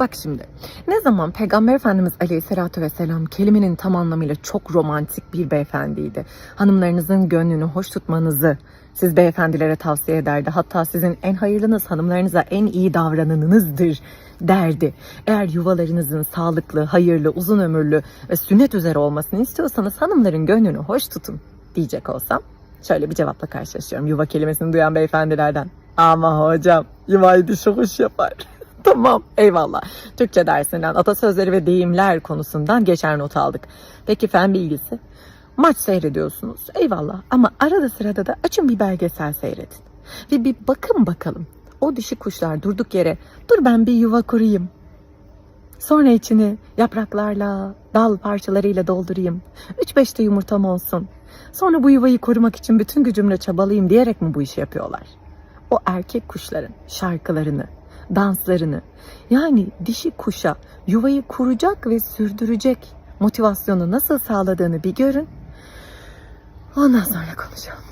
Bak şimdi ne zaman Peygamber Efendimiz Aleyhisselatü Vesselam kelimenin tam anlamıyla çok romantik bir beyefendiydi. Hanımlarınızın gönlünü hoş tutmanızı siz beyefendilere tavsiye ederdi. Hatta sizin en hayırlınız hanımlarınıza en iyi davrananınızdır derdi. Eğer yuvalarınızın sağlıklı, hayırlı, uzun ömürlü ve sünnet üzere olmasını istiyorsanız hanımların gönlünü hoş tutun diyecek olsam şöyle bir cevapla karşılaşıyorum yuva kelimesini duyan beyefendilerden. Ama hocam yuvayı dişi hoş yapar. Tamam eyvallah. Türkçe dersinden atasözleri ve deyimler konusundan geçer not aldık. Peki fen bilgisi? Maç seyrediyorsunuz eyvallah ama arada sırada da açın bir belgesel seyredin. Ve bir bakın bakalım o dişi kuşlar durduk yere dur ben bir yuva kurayım. Sonra içini yapraklarla, dal parçalarıyla doldurayım. 3-5 de yumurtam olsun. Sonra bu yuvayı korumak için bütün gücümle çabalayayım diyerek mi bu işi yapıyorlar? O erkek kuşların şarkılarını, danslarını, yani dişi kuşa yuvayı kuracak ve sürdürecek motivasyonu nasıl sağladığını bir görün. Ondan sonra konuşalım.